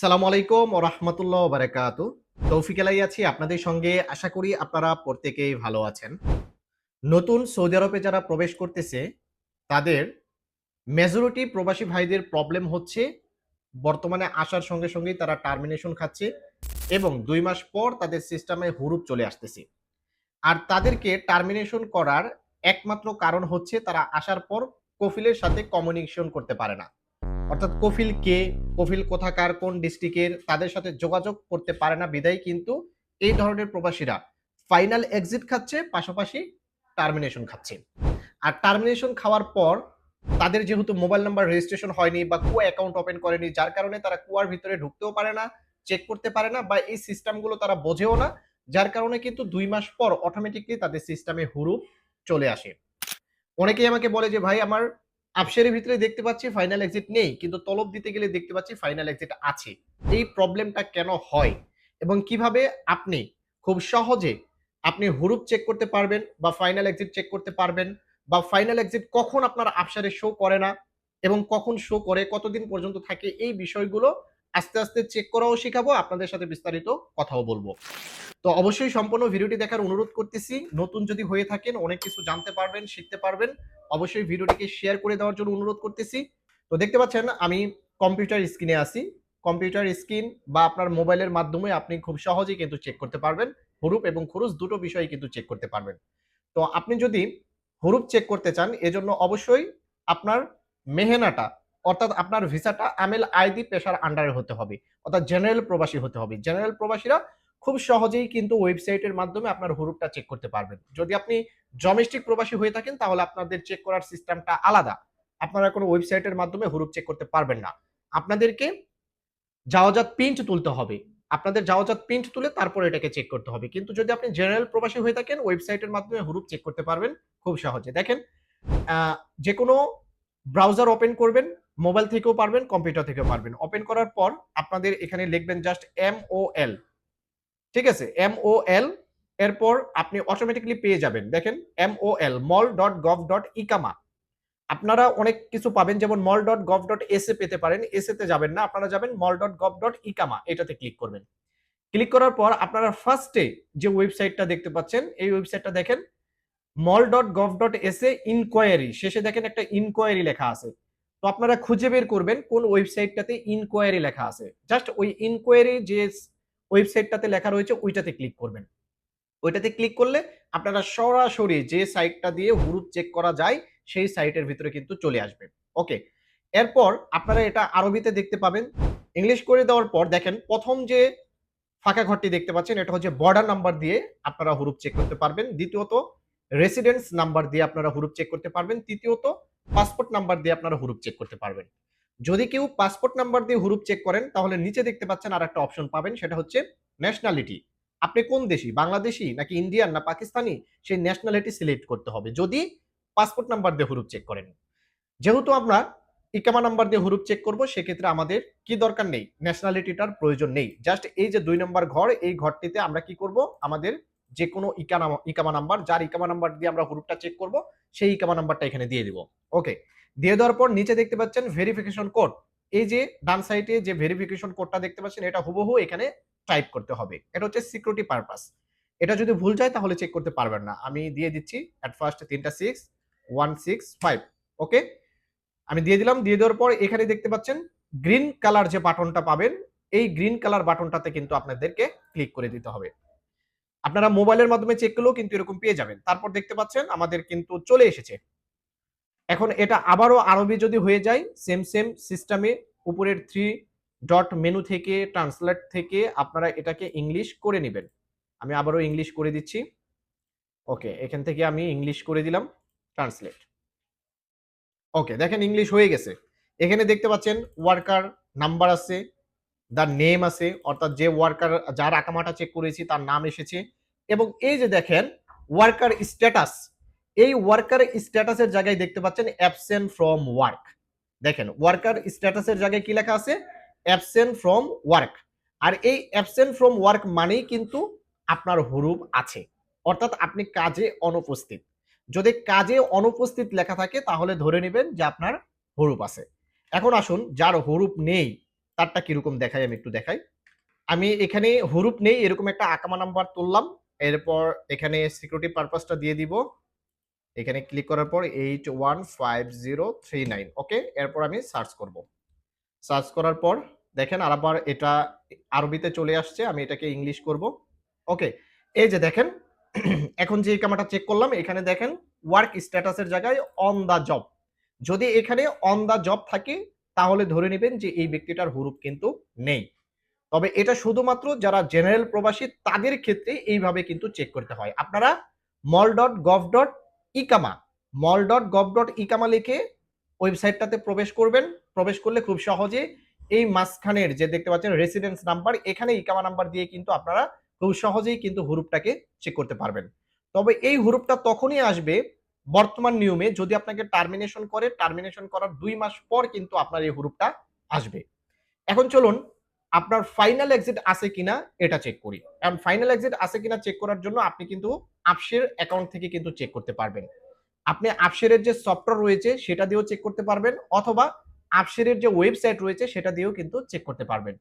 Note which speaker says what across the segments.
Speaker 1: আসসালামু আলাইকুম রহমতুল্লাহ বারাকাত। তৌফিক আলাই আছি আপনাদের সঙ্গে। আশা করি আপনারা প্রত্যেকেই ভালো আছেন। নতুন সৌদি আরবে যারা প্রবেশ করতেছে, তাদের মেজরিটি প্রবাসী ভাইদের প্রবলেম হচ্ছে, বর্তমানে আসার সঙ্গে সঙ্গেই তারা টার্মিনেশন খাচ্ছে এবং দুই মাস পর তাদের সিস্টেমে হুরুপ চলে আসতেছে। আর তাদেরকে টার্মিনেশন করার একমাত্র কারণ হচ্ছে, তারা আসার পর কফিলের সাথে কমিউনিকেশন করতে পারে না। অর্থাৎ কফিল কে, কফিল কোথাকার, কোন ডিস্ট্রিক্টের, তাদের সাথে যোগাযোগ করতে পারে না বিদায়, কিন্তু এই ধরনের প্রবাসীরা ফাইনাল এক্সিট খাচ্ছে, পাশাপাশি টার্মিনেশন খাচ্ছে। আর টার্মিনেশন খাওয়ার পর তাদের যেহেতু মোবাইল নাম্বার রেজিস্ট্রেশন হয়নি বা কুয়া অ্যাকাউন্ট ওপেন করেনি, যার কারণে তারা কুয়ার ভিতরে ঢুকতেও পারে না, চেক করতে পারে না বা এই সিস্টেমগুলো তারা বোঝেও না, যার কারণে কিন্তু দুই মাস পর অটোমেটিকলি তাদের সিস্টেমে হুরুপ চলে আসে। অনেকেই আমাকে বলে যে, ভাই, আমার আপসের ভিতরে দেখতে পাচ্ছি ফাইনাল এক্সিট নেই, কিন্তু তলব দিতে গেলে দেখতে পাচ্ছি ফাইনাল এক্সিট আছে। এই প্রবলেমটা কেন হয়? এবং কীভাবে আপনি খুব সহজে আপনি হুরুপ চেক করতে পারবেন বা ফাইনাল এক্সিট চেক করতে পারবেন বা ফাইনাল এক্সিট কখন আপনার আপসারে শো করে না এবং কখন শো করে, কতদিন পর্যন্ত থাকে, এই বিষয়গুলো আস্তে আস্তে চেক করাও শেখাবো, আপনাদের সাথে বিস্তারিত কথাও বলব। তো অবশ্যই সম্পূর্ণ ভিডিওটি দেখার অনুরোধ করতেছি, নতুন যদি হয়ে থাকেন, অনেক কিছু জানতে পারবেন, শিখতে পারবেন, অবশ্যই ভিডিওটিকে শেয়ার করে দেওয়ার জন্য অনুরোধ করতেছি। তো দেখতে পাচ্ছেন, আমি কম্পিউটার স্ক্রিনে আছি। কম্পিউটার স্ক্রিন বা আপনার মোবাইলের মাধ্যমে আপনি খুব সহজেই কিন্তু চেক করতে পারবেন। হুরুপ এবং খুরুজ দুটো বিষয় কিন্তু চেক করতে পারবেন। তো আপনি যদি হুরুপ চেক করতে চান, এজন্য অবশ্যই আপনার মেহেনাটা অর্থাৎ আপনার ভিসাটা আমেল আইডি পেশার আন্ডারে হতে হবে। অর্থাৎ জেনারেল প্রবাসী হতে হবে। জেনারেল প্রবাসীরা খুব সহজেই কিন্তু ওয়েবসাইটের মাধ্যমে আপনার হুরুপটা চেক করতে পারবেন। যদি আপনি ডোমেস্টিক প্রবাসী হয়ে থাকেন, তাহলে আপনাদের চেক করার সিস্টেমটা আলাদা। আপনারা কোনো ওয়েবসাইটের মাধ্যমে হুরুপ চেক করতে পারবেন না। আপনাদেরকে যাওয়াজাত প্রিন্ট তুলতে হবে। আপনাদের যাওয়াজাত প্রিন্ট তুলে তারপর এটাকে চেক করতে হবে। কিন্তু যদি আপনি জেনারেল প্রবাসী হয়ে থাকেন ওয়েবসাইটের মাধ্যমে হুরুপ চেক করতে পারবেন খুব সহজে। দেখেন যে কোনো ব্রাউজার ওপেন করবেন মোবাইল থেকেও পারবেন, কম্পিউটার থেকেও পারবেন। ওপেন করার পর আপনাদের এখানে লিখবেন জাস্ট এম ও এল ঠিক আছে? এম ও এল এরপর আপনি অটোমেটিকলি পেয়ে যাবেন। দেখেন M O L mol dot gov dot ইকামা আপনারা অনেক কিছু পাবেন, যেমন mol dot gov dot S A পেতে পারেন। এস তে যাবেন না, আপনারা যাবেন মল ডট গভ ডট ইকামা এটাতে ক্লিক করবেন। ক্লিক করার পর আপনারা ফার্স্টে যে ওয়েবসাইটটা দেখতে পাচ্ছেন, এই ওয়েবসাইটটা দেখেন mol dot gov dot S A inquiry শেষে দেখেন একটা ইনকোয়ারি লেখা আছে। তো আপনারা খুঁজে বের করবেন কোন ওয়েবসাইটটাতে ইনকোয়ারি লেখা আছে। জাস্ট ওই ইনকোয়ারি যে ওয়েবসাইটটাতে লেখা রয়েছে, ওইটাতে ক্লিক করবেন। ওইটাতে ক্লিক করলে আপনারা সরাসরি যে সাইটটা দিয়ে হুরুপ চেক করা যায়, সেই সাইটের ভিতরে কিন্তু চলে আসবে। ওকে এরপর আপনারা এটা আরবিতে দেখতে পাবেন। ইংলিশ করে দেওয়ার পর দেখেন, প্রথম যে ফাঁকা ঘরটি দেখতে পাচ্ছেন, এটা হচ্ছে বর্ডার নাম্বার দিয়ে আপনারা হুরুপ চেক করতে পারবেন। দ্বিতীয়ত রেসিডেন্স নাম্বার দিয়ে আপনারা হুরুপ চেক করতে পারবেন। তৃতীয়ত পাসপোর্ট নাম্বার দিয়ে আপনারা হুরুপ চেক করতে পারবেন। যদি কেউ পাসপোর্ট নাম্বার দিয়ে হুরুপ চেক করেন, তাহলে নিচে দেখতে পাচ্ছেন আর একটা অপশন পাবেন, সেটা হচ্ছে ন্যাশনালিটি আপনি কোন দেশি? বাংলাদেশি নাকি ইন্ডিয়ান না পাকিস্তানি? সেই ন্যাশনালিটি সিলেক্ট করতে হবে। যদি পাসপোর্ট নাম্বার দিয়ে হুরুপ চেক করেন। যেহেতু আমরা ইকামা নাম্বার দিয়ে হুরুপ চেক করব, সেক্ষেত্রে আমাদের কি দরকার নেই? ন্যাশনালিটিটার প্রয়োজন নেই। জাস্ট এই যে দুই নম্বর ঘর, এই ঘরটিতে আমরা কি করব? আমাদের যে কোনো ইকামা নাম্বার, যার ইকামা নাম্বার দিয়ে আমরা হুরুপটা চেক করব, সেই ইকামা নাম্বারটা এখানে দিয়ে দিব। ওকে দিয়ে দেওয়ার পর নিচে দেখতে পাচ্ছেন ভেরিফিকেশন কোড এই যে ডান সাইডে যে ভেরিফিকেশন কোডটা দেখতে পাচ্ছেন, এটা হুবহু এখানে টাইপ করতে হবে। এটা হচ্ছে সিকিউরিটি পারপাস এটা যদি ভুল যায়, তাহলে চেক করতে পারবেন না। আমি দিয়ে দিচ্ছি অ্যাট ফার্স্ট তিনটা six one six five okay আমি দিয়ে দিলাম, দিয়ে দেওয়ার পর এখানে দেখতে পাচ্ছেন গ্রিন কালার যে বাটনটা পাবেন, এই গ্রিন কালার বাটনটাতে কিন্তু আপনাদেরকে ক্লিক করে দিতে হবে। আপনারা মোবাইলের মাধ্যমে চেক করলেও কিন্তু এরকম পেয়ে যাবেন। তারপর দেখতে পাচ্ছেন আমাদের কিন্তু চলে এসেছে। এখন এটা আবারও আরবি যদি হয়ে যায় সেম সেম সিস্টেমে উপরের থ্রি ডট মেনু থেকে ট্রান্সলেট থেকে আপনারা এটাকে ইংলিশ করে নেবেন। আমি আবারও ইংলিশ করে দিচ্ছি। ওকে এখান থেকে আমি ইংলিশ করে দিলাম ট্রান্সলেট ওকে দেখেন ইংলিশ হয়ে গেছে। এখানে দেখতে পাচ্ছেন ওয়ার্কার নাম্বার আছে তার নেম আছে, অর্থাৎ যে ওয়ার্কার যার আকামাটা চেক করেছি, তার নাম এসেছে। এবং এই যে দেখেন ওয়ার্কার স্ট্যাটাস এই ওয়ার্কার স্ট্যাটাসের জায়গায় দেখতে পাচ্ছেন অ্যাবসেন্ট ফ্রম ওয়ার্ক দেখেন ওয়ার্কার স্ট্যাটাসের জায়গায় কি লেখা আছে? অ্যাবসেন্ট ফ্রম ওয়ার্ক আর এই অ্যাবসেন্ট ফ্রম ওয়ার্ক মানেই কিন্তু আপনার হুরুপ আছে। অর্থাৎ আপনি কাজে অনুপস্থিত। যদি কাজে অনুপস্থিত লেখা থাকে, তাহলে ধরে নেবেন যে আপনার হুরুপ আছে। এখন আসুন, যার হুরুপ নেই তারটা কীরকম দেখাই আমি একটু দেখাই। আমি এখানে হুরুপ নেই, এরকম একটা আকামা নাম্বার তুললাম। এরপর এখানে সিকিউরিটি পারপাসটা দিয়ে দিব। এখানে ক্লিক করার পর eight one five zero three nine okay এরপর আমি সার্চ করব। সার্চ করার পর দেখেন আর আবার এটা আরবিতে চলে আসছে, আমি এটাকে ইংলিশ করব ওকে এই যে দেখেন, এখন যে কামাটা চেক করলাম, এখানে দেখেন ওয়ার্ক স্ট্যাটাসের জায়গায় অন দ্য জব যদি এখানে অন দ্য জব থাকে তাহলে ধরে নেবেন যে এই ব্যক্তিটার হুরুপ কিন্তু নেই। তবে এটা শুধুমাত্র যারা জেনারেল প্রবাসী তাদের ক্ষেত্রে এইভাবে কিন্তু চেক করতে হয়। আপনারা মল ডট গভ ডট ইকামা মল ডট গভ ডট ইকামা লিখে ওয়েবসাইটটাতে প্রবেশ করবেন। প্রবেশ করলে খুব সহজে এই মাঝখানের যে দেখতে পাচ্ছেন রেসিডেন্স নাম্বার এখানে ইকামা নাম্বার দিয়ে কিন্তু আপনারা খুব সহজেই কিন্তু হুরুপটাকে চেক করতে পারবেন। তবে এই হুরুপটা তখনই আসবে বর্তমান নিয়মে যদি আপনাকে টার্মিনেশন করে টার্মিনেশন করার দুই মাস পর কিন্তু আপনার এই হুরুপটা আসবে। এখন চলুন, আপনার ফাইনাল এক্সিট আছে কিনা এটা চেক করি। কারণ ফাইনাল এক্সিট আছে কিনা চেক করার জন্য আপনি কিন্তু আপসের অ্যাকাউন্ট থেকে কিন্তু চেক করতে পারবেন। আপনি আপসেরের যে সফটওয়্যার রয়েছে, সেটা দিয়েও চেক করতে পারবেন, অথবা আপসেরের যে ওয়েবসাইট রয়েছে, সেটা দিয়েও কিন্তু চেক করতে পারবেন।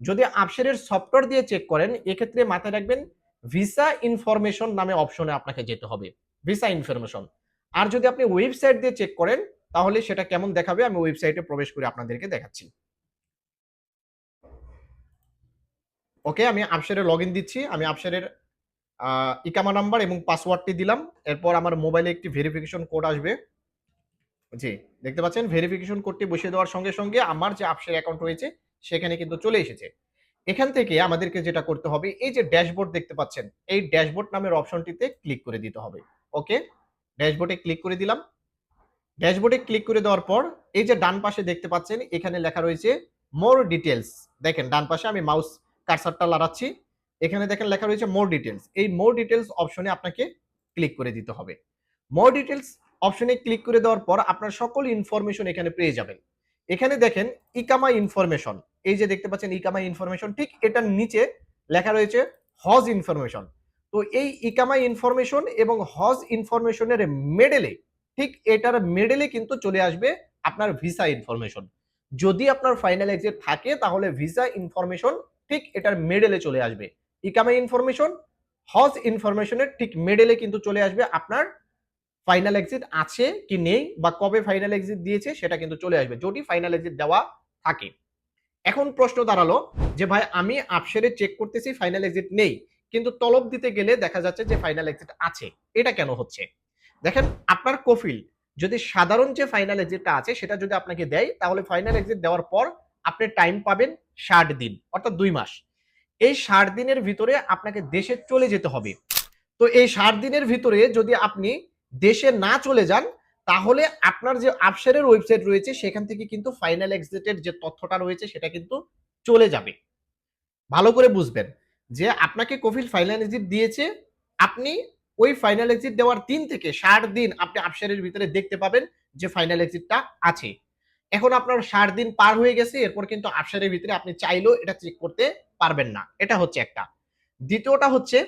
Speaker 1: যদি আপসেরের সফটওয়্যার দিয়ে চেক করেন, এক্ষেত্রে মাথায় রাখবেন ভিসা ইনফরমেশন নামে অপশনে আপনাকে যেতে হবে। ভিসা ইনফরমেশন আর যদি আপনি ওয়েবসাইট দিয়ে চেক করেন, তাহলে সেটা কেমন দেখাবে? আমি ওয়েবসাইটে প্রবেশ করে আপনাদেরকে দেখাচ্ছি। ওকে আমি আপসেরে লগ দিচ্ছি। আমি আপসেরের ইকামা নাম্বার এবং পাসওয়ার্ডটি দিলাম। এরপর আমার মোবাইলে একটি ভেরিফিকেশন কোড আসবে। জি, দেখতে পাচ্ছেন? ভেরিফিকেশন কোডটি বসিয়ে দেওয়ার সঙ্গে সঙ্গে আমার যে আপসের অ্যাকাউন্ট রয়েছে, সেখানে কিন্তু চলে এসেছে। এখান থেকে আমাদেরকে যেটা করতে হবে, এই যে ড্যাশবোর্ড দেখতে পাচ্ছেন, এই ড্যাশবোর্ড নামের অপশনটিতে ক্লিক করে দিতে হবে। ওকে ড্যাশবোর্ডে ক্লিক করে দিলাম। ড্যাশবোর্ডে ক্লিক করে দেওয়ার পর এই যে ডান পাশে দেখতে পাচ্ছেন, এখানে লেখা রয়েছে মোর ডিটেলস দেখেন, ডান পাশে আমি মাউস কারসারটা লাড়াচ্ছি এখানে দেখেন লেখা রয়েছে মোর ডিটেলস এই মোর ডিটেলস অপশনে আপনাকে ক্লিক করে দিতে হবে। মোর ডিটেলস অপশনে ক্লিক করে দেওয়ার পর আপনার সকল ইনফরমেশন এখানে পেয়ে যাবেন। এখানে দেখেন ইকামা ইনফরমেশন এই যে দেখতে পাচ্ছেন ইকামা ইনফরমেশন ঠিক এটার নিচে লেখা রয়েছে হজ ইনফরমেশন তো এই ইকামা ইনফরমেশন এবং হজ ইনফরমেশনের মেডেলে ঠিক এটার মেডেলে কিন্তু চলে আসবে আপনার ভিসা ইনফরমেশন যদি আপনার ফাইনাল এক্সিট থাকে, তাহলে ভিসা ইনফরমেশন ঠিক এটার মেডেলে চলে আসবে। ইকামা ইনফরমেশন হজ ইনফরমেশনের ঠিক মেডেলে কিন্তু চলে আসবে আপনার ফাইনাল এক্সিট আছে কি নেই বা কবে ফাইনাল এক্সিট দিয়েছে সেটা কিন্তু চলে আসবে, যদি ফাইনাল এক্সিট দেওয়া থাকে। এখন প্রশ্ন দাঁড়াল যে ভাই আমি আপসেরে চেক করতেছি ফাইনাল এক্সিট নেই কিন্তু তলব দিতে গেলে দেখা যাচ্ছে যে ফাইনাল এক্সিট আছে। এটা কেন হচ্ছে? দেখেন, আপনার কফিল যদি সাধারণ যে ফাইনাল এক্সিটটা আছে, সেটা যদি আপনাকে দেয়, তাহলে ফাইনাল এক্সিট দেওয়ার পর আপনি টাইম পাবেন ষাট দিন, অর্থাৎ দুই মাস। এই ষাট দিনের ভিতরে আপনাকে দেশে চলে যেতে হবে। তো এই ষাট দিনের ভিতরে যদি আপনি দেশে না চলে যান, তাহলে আপনার যে আপসারের ওয়েবসাইট রয়েছে, সেখান থেকে কিন্তু ফাইনাল এক্সিটের যে তথ্যটা রয়েছে, সেটা কিন্তু চলে যাবে। ভালো করে বুঝবেন। যে আপনাকে কফিল ফাইনাল এক্সিট দিয়েছে, আপনি ওই ফাইনাল এক্সিট দেওয়ার দিন থেকে ষাট দিন আপনি আপসারের ভিতরে দেখতে পাবেন যে ফাইনাল এক্সিটটা আছে। এখন আপনার ষাট দিন পার হয়ে গেছে, এরপর কিন্তু আপসারের ভিতরে আপনি চাইলেও এটা চেক করতে পারবেন না। এটা হচ্ছে একটা। দ্বিতীয়টা হচ্ছে,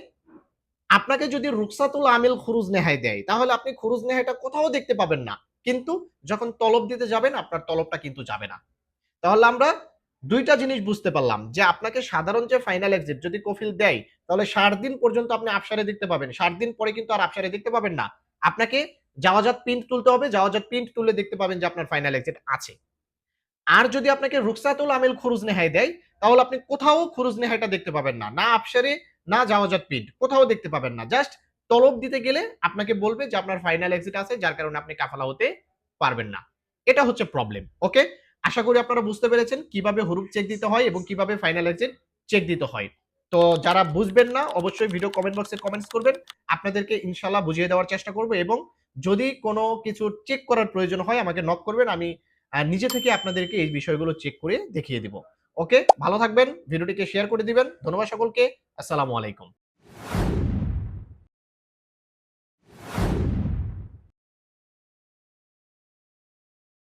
Speaker 1: আপনাকে যদি রুকসাতুল আমিল খুরুজ নেহাই দেয়, তাহলে আপনি খুরুজ নেহাইটা কোথাও দেখতে পাবেন না। কিন্তু যখন তলব দিতে যাবেন, আপনার তলবটা কিন্তু যাবে না। তাহলে আমরা দুইটা জিনিস বুঝতে পারলাম। যে আপনাকে সাধারণ যে ফাইনাল এক্সিট যদি কফিল দেয়, তাহলে ষাট দিন পর্যন্ত আপনি আপসারে দেখতে পাবেন। ষাট দিন পরে কিন্তু আর আপসারে দেখতে পাবেন না। আপনাকে যাওয়াজাত প্রিন্ট তুলতে হবে, যাওয়াজাত প্রিন্ট তুলে দেখতে পাবেন যে আপনার ফাইনাল এক্সিট আছে। আর যদি আপনাকে রুকসাতুল আমিল খুরুজ নেহাই দেয়, তাহলে আপনি কোথাও খুরুজ নেহাইটা দেখতে পাবেন না। না আপসারে না যাওয়াজাত প্রিন্ট কোথাও দেখতে পাবেন না। জাস্ট তলব দিতে গেলে আপনাকে বলবে যে আপনার ফাইনাল এক্সিট আছে, যার কারণে আপনি কাফালা হতে পারবেন না। এটা হচ্ছে প্রবলেম ওকে আশা করি আপনারা বুঝতে পেরেছেন কীভাবে হুরুপ চেক দিতে হয় এবং কীভাবে ফাইনাল এক্সিট চেক দিতে হয়। তো যারা বুঝবেন না, অবশ্যই ভিডিও কমেন্ট বক্সে কমেন্টস করবেন। আপনাদেরকে ইনশাল্লাহ বুঝিয়ে দেওয়ার চেষ্টা করব এবং যদি কোনো কিছু চেক করার প্রয়োজন হয়, আমাকে নক করবেন, আমি নিজে থেকে আপনাদেরকে এই বিষয়গুলো চেক করে দেখিয়ে দিব। ওকে ভালো থাকবেন, ভিডিওটিকে শেয়ার করে দিবেন। ধন্যবাদ সকলকে। আসসালামু আলাইকুম।